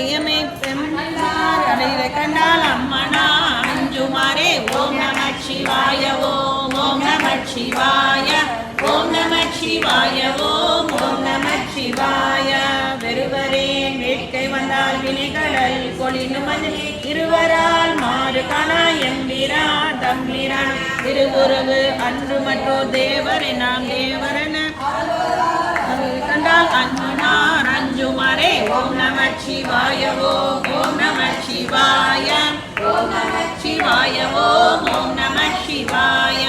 இதயமே பெம்மார் கண்டால் அம்மனா அஞ்சுமாரே ஓம் நம சிவாய ஓம் ஓம் நம சிவாய ஓம் நம சிவாய ஓம் ஓம் நம சிவாய. வெறுவரே வேட்கை வந்தால் வினைகடல் கொளினு மஞ்சள் இருவரால் மாறு காணா எம்பிரான் தம்பிரான் திருவுருவு அன்று மற்றோ தேவரை நாம் தேவரன. கண்டால் அன்று அஞ்சுமாரே ஓம் நம சிவாய ஓம் ஓம் நம சிவாய. ஓம் நம சிவாய ஓம் ஓம் நம சிவாய.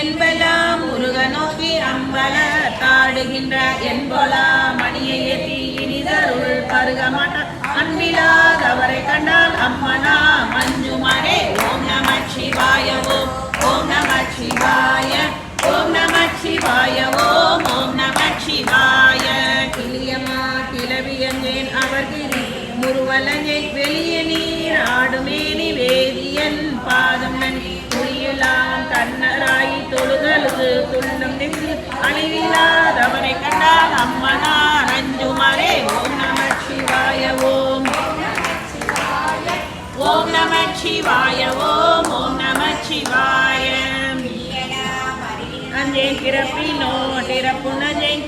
என்பலாம் முருக நோக்கி அம்பல தாடுகின்ற என்பலா மணியை ஏற்றி இனிதருள் பருக மாட்டார் அன்பிலாதவரை கண்டால் அம்மனா சிவாய ஓம் ஓம் நம சிவாய. கிளியமா கிளவியஞ்சேன் அவர் கிரி முருவலங்கை வெளிய நீர் ஆடுமேனி வேதியன் பாதம் நன்றி. புரியலாம் கண்ணராய் தொழுதலுது துள்ளும் நின்று அழிவில்லாதவரை கண்டால் அம்மனா நஞ்சுமாரே ஓம் நம சிவாய ஓம். ஓம் நம சிவாய ஓம் அஞ்சேன் பிறப்பினோ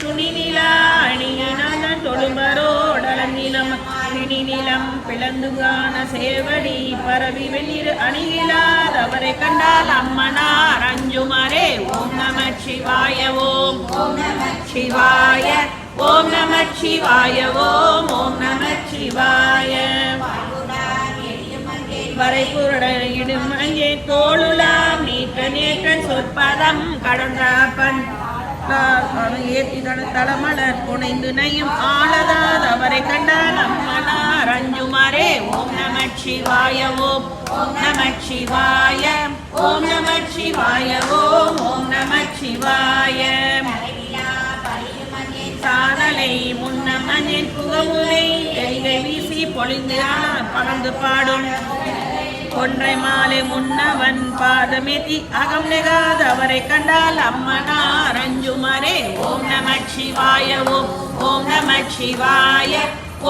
துணி நிலா அணியினான் தொழும்பரோடலங்கிலம் பிணி நிலம் பிளந்துகான சேவடி பரவி வெந்நீர் அணியிலாதவரை கண்டால் அம்மனார் அஞ்சுமரே ஓம் நம சிவாய ஓம். ஓம் நம சிவாய ஓம் நம சிவாய ஓம். ஓம் நம சிவாய. வரை குரடையிடும் அங்கே நேற்ற சொற்பதம் கடந்த பண் ஏற்றி தளமலர் புனைந்து நையும் ஆளதாத அவரை கண்டால் அம்மனார் அஞ்சுமாரே ஓம் நம சிவாய ஓம் ஓம் நம சிவாய ஓம் நம சிவாய ஓம் ஓம் நம சிவாய. சாதலை முன்னமனின் புகமுலை எரிகை வீசி பொழிந்து பறந்து பாடும். கொன்றை மாலை முன்னவன் பாதமெதி அகம் நெகாத அவரை கண்டால் அம்மனார் அஞ்சுமரே. ஓம் நம சிவாய ஓம் ஓம் நம சிவாய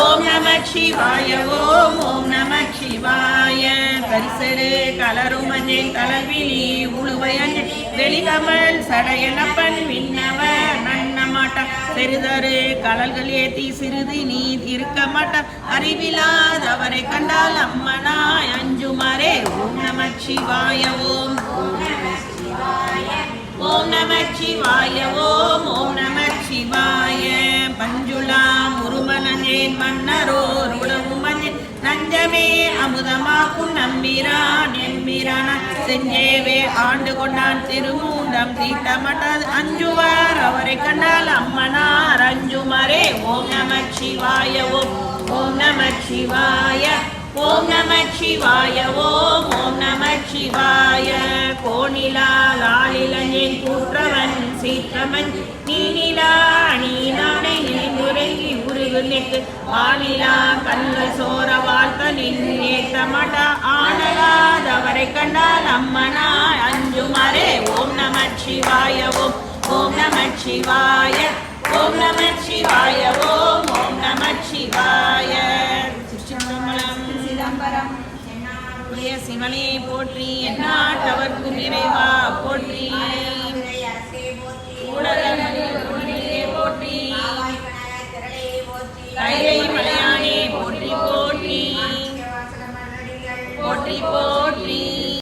ஓம் நம சிவாய ஓம் ஓம் நம சிவாய. பரிசரு கலரும் மஞ்சள் கலர்விழி உழுவையஞ்சல் வெளிகமல் சடையனப்பன் விண்ணவ நன்ன மாட்டான் பெரிதரு கடல்கள் ஏத்தி சிறிது நீ இருக்க மாட்டான் அறிவிலாதவரை கண்டால் அம்மனா ஓம் நம சிவாய ஓம் ஓம் நம சிவாய ஓம் ஓம் நம சிவாய பஞ்சுளா முருமனஞ்சேன் மன்னரோர் உணவு நஞ்சமே அமுதமாக்கும் நம்பிரான் எம்பிரான செஞ்சேவே ஆண்டு கொண்டான் திருமூண்டம் தீட்டமட்டது அஞ்சுவார் அவரை கண்டால் அம்மனார் அஞ்சுமரே ஓம் நம சிவாய ஓம் ஓம் நம சிவாய ஓம் நம சிவாய ஓம் ஓம் நம சிவாய. கோணிலா லாலிலஞ்சேன் கூற்றவன் சீற்றமன் நீனிலா நீனானை நினைந்துறங்கி உருகு நெக்கு ஆளிலா கல்ல சோர வாழ்த்த நின்னேத்தமடா ஆனலாதவரை கண்டால் அம்மனா அஞ்சுமாரே ஓம் நம சிவாய ஓம் ஓம் நம சிவாய. போற்றி எந்நாட்டவர்க்கும் இறைவா போற்றி. ஊடகங்களில் போற்றி.